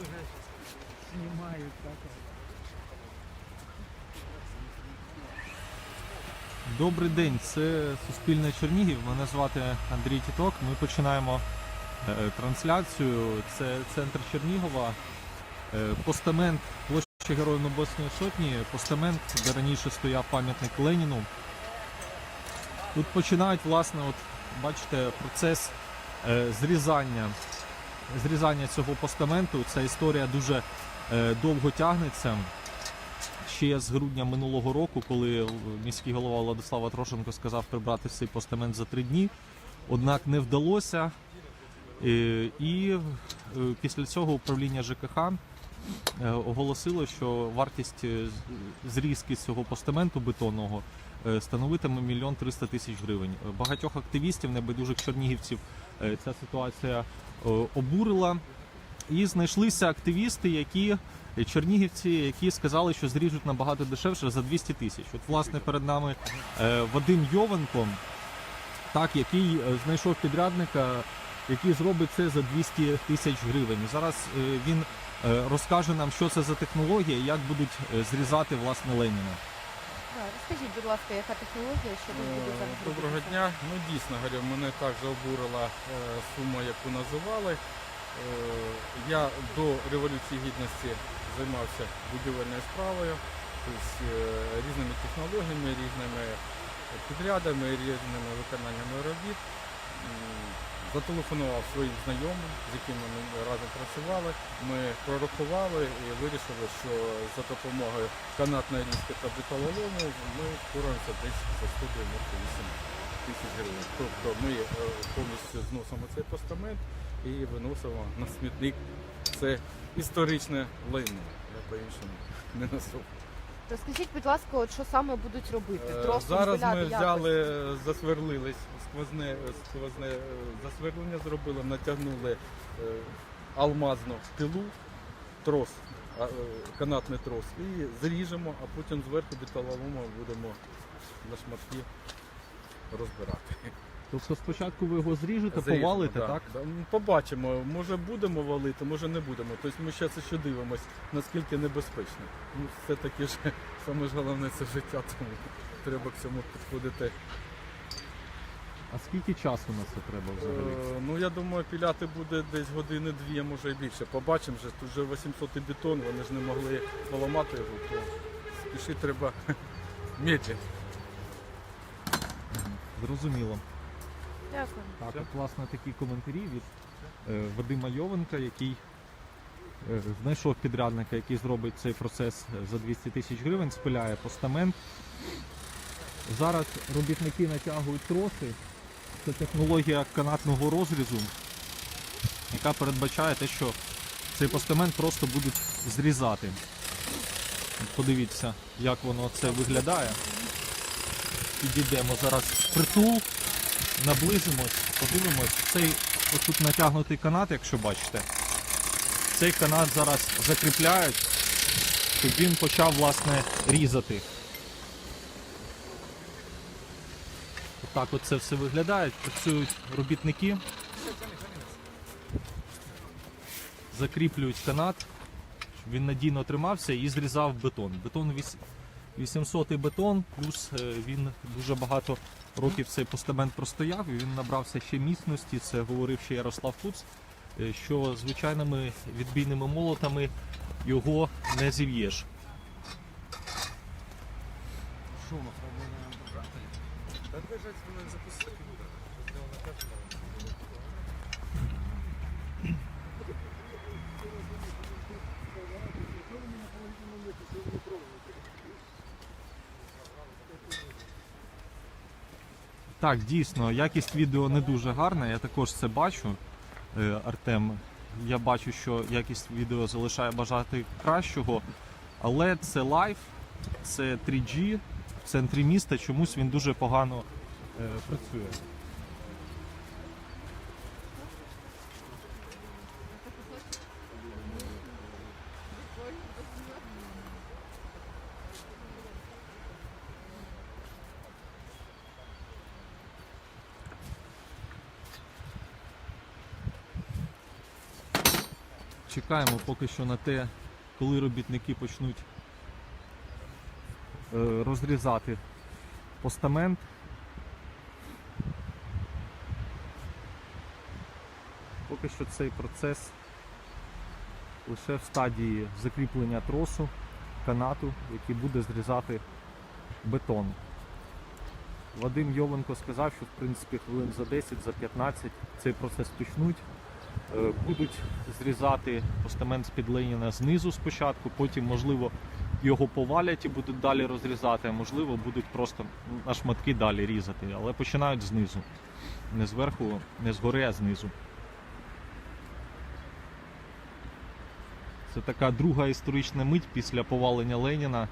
уже снимают так. Добрий день, це Суспільне Чернігів. Мене звати Андрій Тіток. Ми починаємо е, трансляцію. Це центр Чернігова. Е, Постамент площі Героїв Небесної Сотні. Постамент, де раніше стояв пам'ятник Леніну. Тут починають, власне, от бачите, процес е, зрізання, зрізання цього постаменту. Ця історія дуже е, довго тягнеться ще з грудня минулого року, коли міський голова Владислава Трошенко сказав прибрати цей постамент за три дні. Однак не вдалося. Е, І е, після цього управління ЖКХ оголосило, що вартість е, зрізки цього постаменту бетонного е, становитиме мільйон триста тисяч гривень. Е, Багатьох активістів, небайдужих чернігівців, е, ця ситуація е, обурила. І знайшлися активісти, які е, чернігівці, які сказали, що зріжуть набагато дешевше за 200 тисяч. От, власне, перед нами е, Вадим Йовенко, так, який е, знайшов підрядника, який зробить це за 200 тисяч гривень. Зараз е, він е, розкаже нам, що це за технологія, і як будуть е, зрізати власне Леніна. Да, Розкажіть, будь ласка, яка технологія, що ви будете зараз Е, Доброго робити? дня. Ну дійсно говорю, мене також обурила е, сума, яку називали. Е, Я до Революції Гідності займався будівельною справою, тобто е, різними технологіями, різними підрядами, різними виконаннями робіт. Зателефонував своїм знайомим, з якими ми разом працювали. Ми прорахували і вирішили, що за допомогою канатної різки та беталолому ми впораємося десь за 198 тисяч гривень. Тобто ми е, повністю зносимо цей постамент і виносимо на смітник. Це історичне лайно. Я по-іншому не назву. Розкажіть, будь ласка, от що саме будуть робити? Е, Тросом Зараз ми якось? взяли, е, засверлились, сквозне, сквозне е, засверлення зробили, натягнули алмазну пилу, трос, канатний трос, і зріжемо, а потім зверху беталоломом будемо на шматки розбирати. Тобто спочатку ви його зріжете, Зріжемо, повалите, да, так? да. Ну, Побачимо, може будемо валити, може не будемо. Тобто ми ще ще дивимося, наскільки небезпечно. Ну, все-таки ж саме ж головне це життя, тому треба к цьому підходити. А скільки часу на це треба взагалі? Е, ну я думаю, піляти буде десь години-дві, може і більше. Побачимо вже, тут вже 800 бетон, вони ж не могли поламати його, то спішити треба медленно. Зрозуміло. Дякую. Так, от, власне, такі коментарі від е, Вадима Йовенка, який е, знайшов підрядника, який зробить цей процес за 200 тисяч гривень, спиляє постамент. Зараз робітники натягують троси. Це технологія канатного розрізу, яка передбачає те, що цей постамент просто будуть зрізати. Подивіться, як воно це виглядає. Підійдемо зараз в притул наблизимось, подивимось. Цей ось тут натягнутий канат, якщо бачите. Цей канат зараз закріпляють, щоб він почав власне різати. Отак от це все виглядає. Працюють робітники. Закріплюють канат, щоб він надійно тримався і зрізав бетон. Бетон віс- 800 бетон, плюс е, він дуже багато років цей постамент простояв і він набрався ще міцності. Це говорив ще Ярослав Куц, е, що звичайними відбійними молотами його не зів'єш. Шумов, по-моему, Да держать мене Так, дійсно, якість відео не дуже гарна, я також це бачу. Е, Артем, я бачу, що якість відео залишає бажати кращого, але це лайф, це 3G в центрі міста, чомусь він дуже погано е, працює. Чекаємо поки що на те, коли робітники почнуть е, розрізати постамент. Поки що цей процес лише в стадії закріплення тросу, канату, який буде зрізати бетон. Вадим Йовенко сказав, що в принципі хвилин за 10, за 15 цей процес почнуть. Е, Будуть зрізати постамент з-під Леніна знизу спочатку, потім, можливо, його повалять і будуть далі розрізати, а можливо, будуть просто на шматки далі різати, але починають знизу. Не зверху, не згори, а знизу. Це така друга історична мить після повалення Леніна.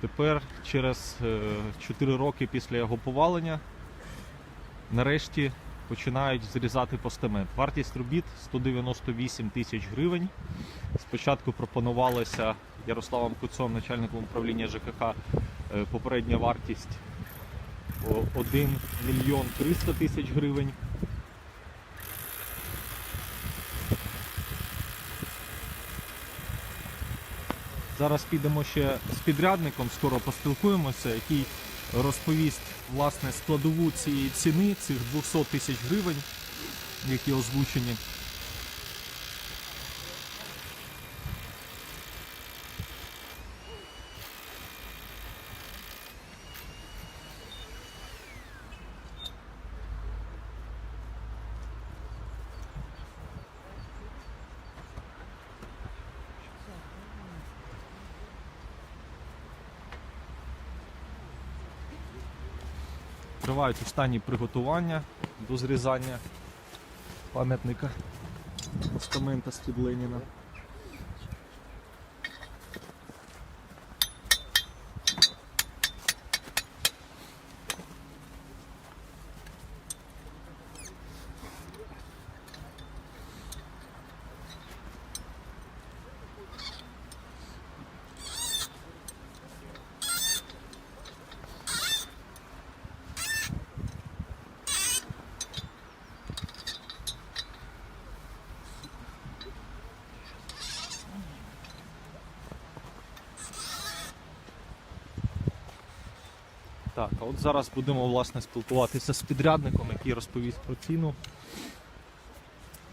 Тепер, через 4 роки після його повалення, нарешті починають зрізати постамент. Вартість робіт 198 тисяч гривень. Спочатку пропонувалося Ярославом Куцом, начальником управління ЖКХ, е, попередня вартість 1 мільйон 300 тисяч гривень. Зараз підемо ще з підрядником, скоро поспілкуємося, який розповість власне складову цієї ціни, цих 200 тисяч гривень, які озвучені. Тривають останні приготування до зрізання пам'ятника постамента з Так, а от зараз будемо власне спілкуватися з підрядником, який розповість про ціну.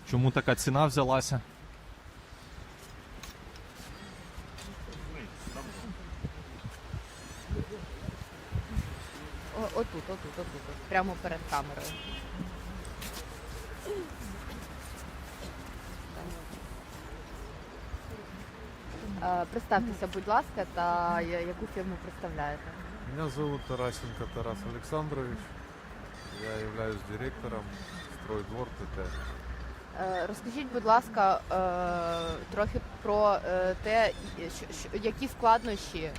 Чому така ціна взялася? О, отут, отут, отут, от, прямо перед камерою. Е, Представтеся, будь ласка, та яку фірму представляєте? Меня зовут Тарасенко Тарас Александрович. Я являюсь директором Стройдвор ТТ. Е, Розкажіть, будь ласка, е, трохи про е, те, що- що- які складнощі е,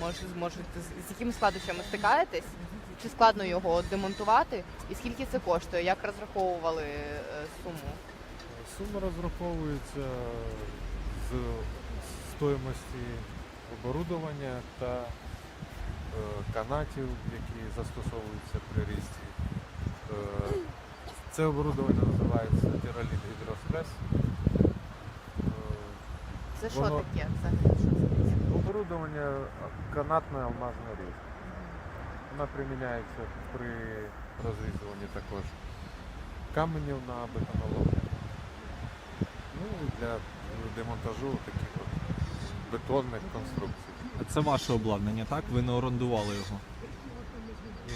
може, зможете, з- з якими складнощами стикаєтесь? Чи складно його демонтувати? І скільки це коштує? Як розраховували е, суму? Сума розраховується з стоїмості оборудовання та канатів, які застосовуються при різці. Е, Це оборудовання називається тироліт гідроспрес. Е, Це що Воно- таке? Таке? Оборудование алмазна різка. Вона приміняється при розрізуванні також каменів на бетоноломі. Ну і для демонтажу таких от бетонних конструкцій. А Це ваше обладнання, так? Ви не орендували його. Е,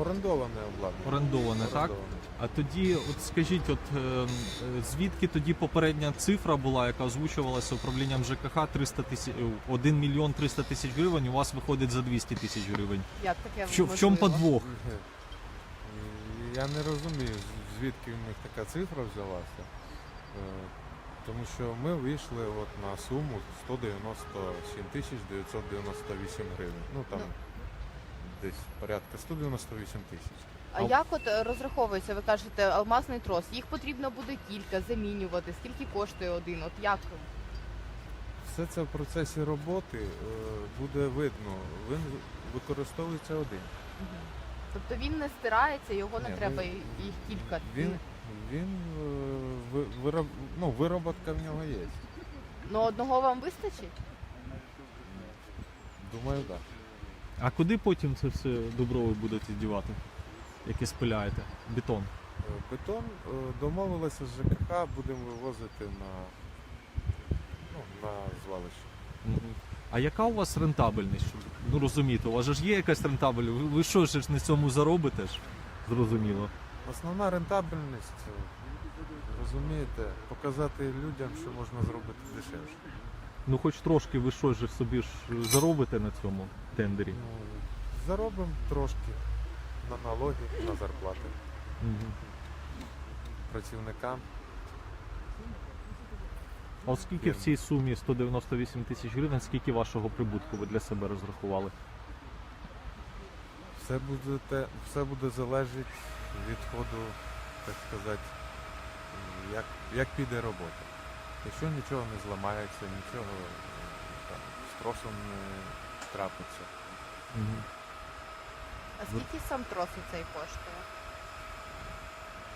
Орендоване обладнання. Орендоване, так? Орендоване. А тоді, от скажіть, от е, е, звідки тоді попередня цифра була, яка озвучувалася управлінням ЖКХ 300 тисяч 1 мільйон 300 тисяч гривень, у вас виходить за 200 тисяч гривень. Як таке В, чо- в чому можливо? подвох? Е, Я не розумію, з- звідки в них така цифра взялася. Е, Тому що ми вийшли от на суму 197 тисяч 998 гривень. Ну там Ну. десь порядка 198 тисяч. А як от е, розраховується? Ви кажете, алмазний трос. Їх потрібно буде кілька замінювати. Скільки коштує один? От як? Все це в процесі роботи е, буде видно. Він використовується один. Тобто він не стирається, його не Ні, треба і- їх кілька. Він, Він е, вироб, ну, вироботка в нього є. Ну одного вам вистачить? Думаю, так. А куди потім це все добро ви будете дівати? Яке спиляєте? Бетон. Е, Бетон е, домовилися з ЖКХ, будемо вивозити на, ну, на звалище. А яка у вас рентабельність? Ну розумієте, у вас же ж є якась рентабельність. Ви, ви що ж на цьому заробите ж? Зрозуміло. Основна рентабельність, розумієте, показати людям, що можна зробити дешевше. Ну хоч трошки ви що ж собі ж заробите на цьому тендері. Ну, заробимо трошки на налоги, на зарплати Мгм. працівникам. А от скільки в цій сумі 198 тисяч гривень, скільки вашого прибутку ви для себе розрахували? Все буде, те, все буде залежати від ходу, так сказати, як, як піде робота. Якщо нічого не зламається, нічого е, там, з тросом не трапиться. Мгм. А скільки сам трос у цей коштує?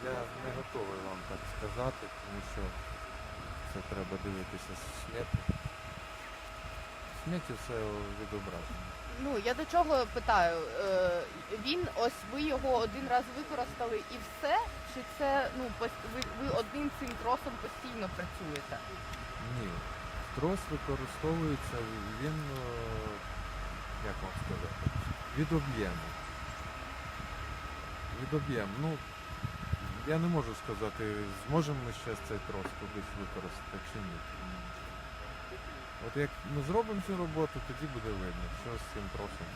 Я не готовий вам так сказати, тому що це треба дивитися з смети. В сметі все відображено. Ну я до чого питаю? Е, він ось ви його один раз використали і все? Чи це ну ви, ви одним цим тросом постійно працюєте? Ні. Трос використовується, він, е, як вам сказати, від об'єму. Від об'єму. Ну, я не можу сказати, зможемо ми ще цей трос кудись використати чи ні. От як ми зробимо цю роботу, тоді буде видно, що з цим тросом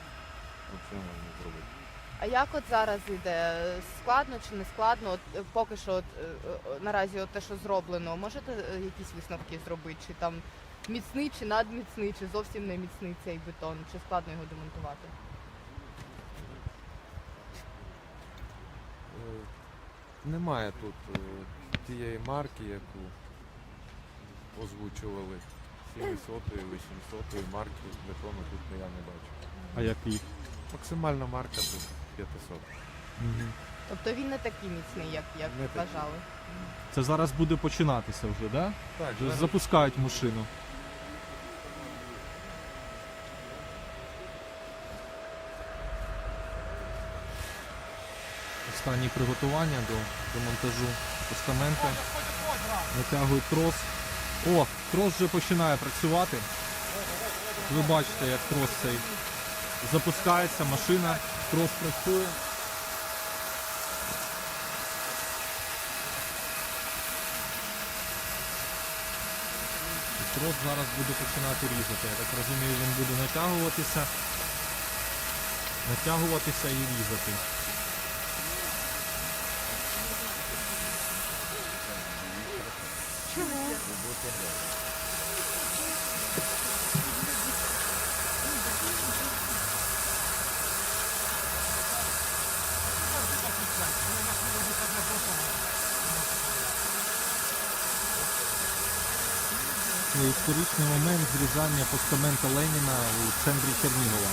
взагалі можна зробити. А як от зараз іде? Складно чи не складно? От е, поки що от, е, е, наразі от те, що зроблено, можете якісь висновки зробити? Чи там міцний, чи надміцний, чи зовсім не міцний цей бетон, чи складно його демонтувати? Немає тут тієї марки, яку озвучували 700-ї, 800-ї марки бетону тут я не бачу. А який? Максимальна марка тут 500. Мгм. Тобто він не такий міцний, як, як Не такий. вважали. Це зараз буде починатися вже, да? Так, Вже зараз запускають машину. Останні приготування до, до монтажу постаменту. Натягують трос. О, трос вже починає працювати. Ви бачите, як трос цей запускається, машина, трос працює. Трос зараз буде починати різати. Я так розумію, він буде натягуватися, натягуватися і різати. Історичний момент зрізання постамента Леніна у центрі Чернігова.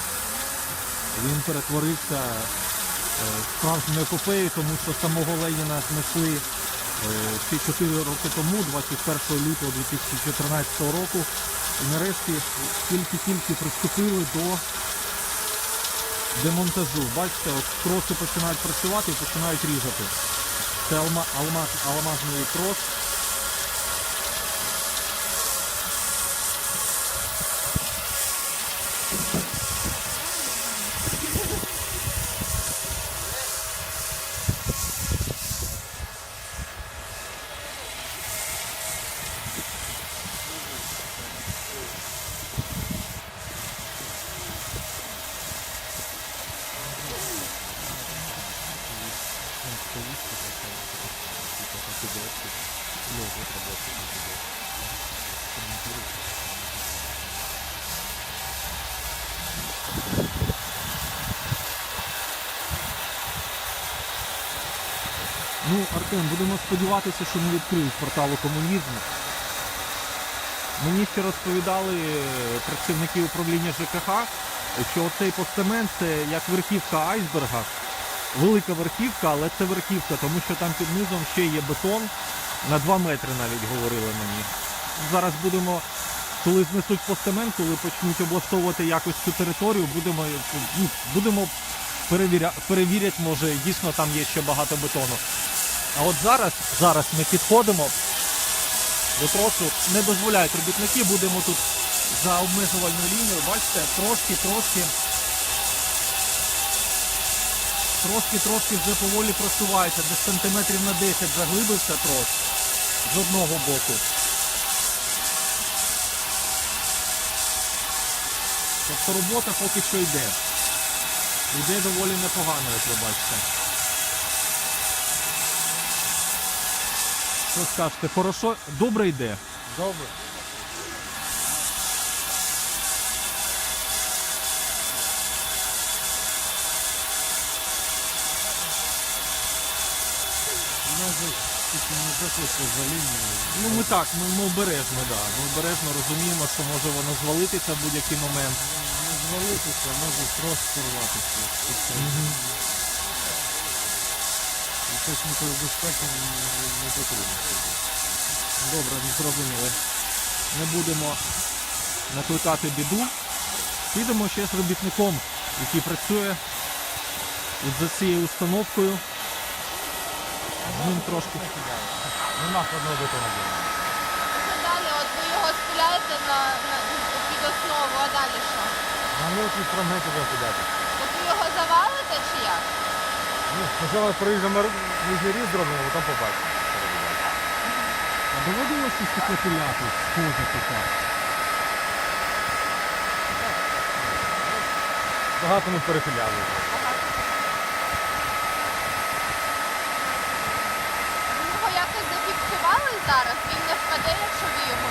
Він перетворився е, в справжню епопею, тому що самого Леніна знайшли ще 4 роки тому, 21 лютого 2014 року. І нарешті тільки-тільки приступили до демонтажу. Бачите, от троси починають працювати і починають різати. Це алма, алмаз, алмазний трос. Ну, будемо сподіватися, що не відкриють порталу комунізму. Мені ще розповідали працівники управління ЖКХ, що цей постамент це як верхівка айсберга. велика верхівка, але це верхівка, тому що там під низом ще є бетон. На 2 метри навіть говорили мені. Зараз будемо, коли знесуть постамент, коли почнуть облаштовувати якось цю територію, будемо, ну, будемо перевіря... перевірять, може дійсно там є ще багато бетону. А от зараз, зараз ми підходимо до тросу, не дозволяють робітники, будемо тут за обмежувальною лінією, бачите, трошки, трошки, трошки, трошки вже поволі просувається, десь сантиметрів на 10 заглибився трос з одного боку. Тобто робота поки що йде. Йде доволі непогано, як ви бачите. Що скажете, хорошо, добре йде. Добре. Ну ми так, ми, ми обережно, да. Ми обережно розуміємо, що може воно звалитися в будь-який момент. Не звалитися, може просто порватися. Мгм. Технікою безпеки не- не потрібно. Добре, зрозуміли. Не будемо накликати біду. Підемо ще з робітником, який працює от за цією установкою. З ним трошки. Нема одного бетону було. Далі? От ви його спиляєте на, на під основу, а далі що? На мілкий фрагмент туди кидати. От ви його завалите чи як? Ну, спочатку проїжджемо нижній різ зробимо, потім побачимо. А доводилося щось таке пиляти, схоже таке. Багато ми перепиляли. Ви його якось зафіксували зараз? Він не впаде, якщо ви його.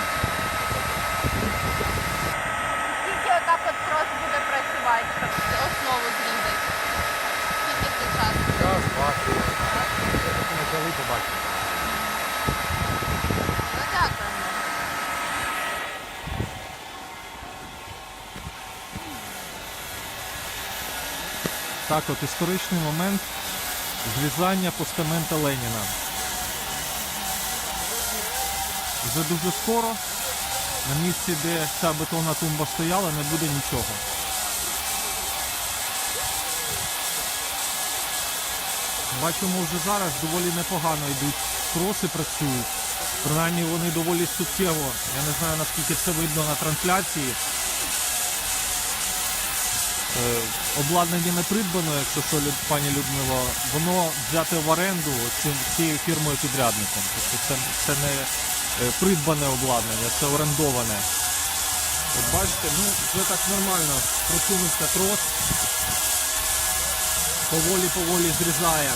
Скільки отак от трос буде працювати, щоб основу зрізати? Скільки це часу? Раз, два, три. Почали побачимо. Ну дякуємо. Так, от історичний момент зрізання постамента Леніна. Вже дуже скоро на місці, де ця бетонна тумба стояла, не буде нічого. Бачимо вже зараз доволі непогано йдуть троси працюють. Принаймні вони доволі суттєво. Я не знаю наскільки це видно на трансляції. Е, обладнання не придбано, якщо що, пані Людмило, воно взяте в оренду цією фірмою підрядником. Тобто це, це не е, придбане обладнання, це орендоване. От бачите, ну вже так нормально просунувся трос. Поволі-поволі зрізає.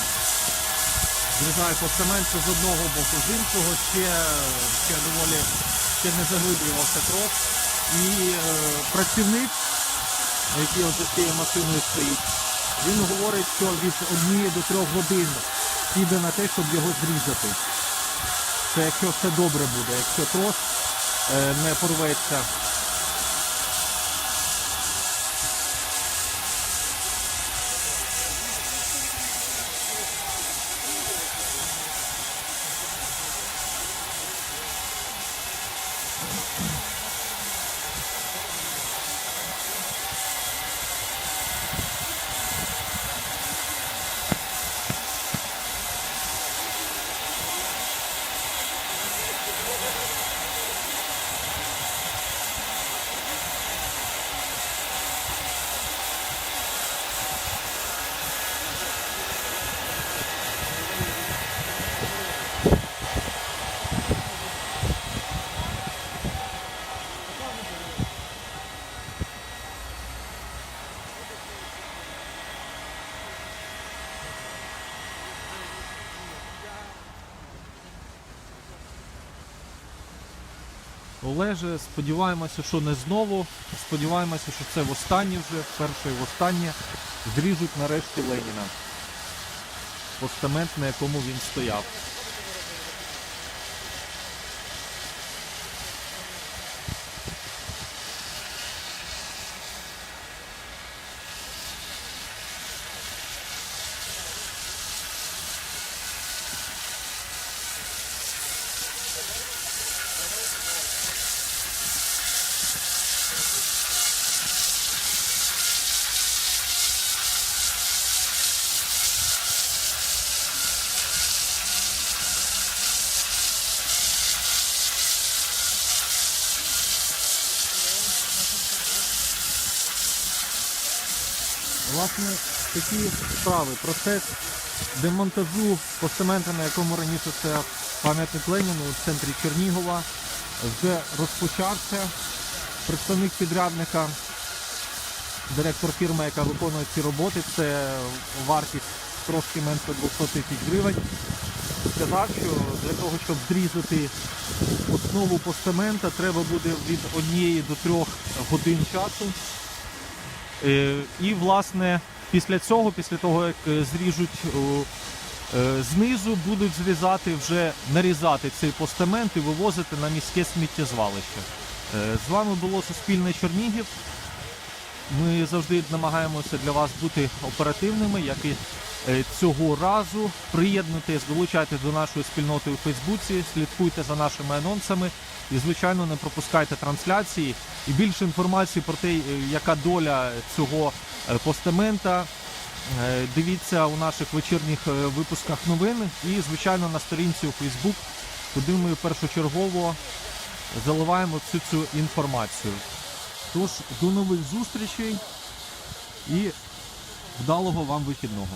Зрізає постамент з одного боку, з іншого ще, ще доволі ще не заглиблювався трос. І е, працівник от за цією машиною стоїть. Він говорить, що від однієї до трьох годин піде на те, щоб його зрізати. Це якщо все добре буде, якщо трос е, не порветься. Олеже, сподіваємося, що не знову. Сподіваємося, що це востаннє вже, перше і востаннє. Зріжуть нарешті Леніна. Постамент, на якому він стояв. Власне, такі справи. Процес демонтажу постамента, на якому раніше стояв пам'ятник Леніну у центрі Чернігова, вже розпочався. Представник підрядника, директор фірми, яка виконує ці роботи, це вартість трошки менше 200 тисяч гривень. Сказав, що для того, щоб зрізати основу постамента, треба буде від однієї до трьох годин часу. Е, І, власне, після цього, після того, як е, зріжуть е, знизу, будуть зрізати вже нарізати цей постамент і вивозити на міське сміттєзвалище. З вами було Суспільне Чернігів. Ми завжди намагаємося для вас бути оперативними, як і цього разу. Приєднуйтесь, долучайтесь до нашої спільноти у Фейсбуці, слідкуйте за нашими анонсами і, звичайно, не пропускайте трансляції. І більше інформації про те, е, яка доля цього е, постамента. е, Дивіться у наших вечірніх е, випусках новин і, звичайно, на сторінці у Фейсбук, куди ми першочергово заливаємо всю цю інформацію. Тож, до нових зустрічей і вдалого вам вихідного.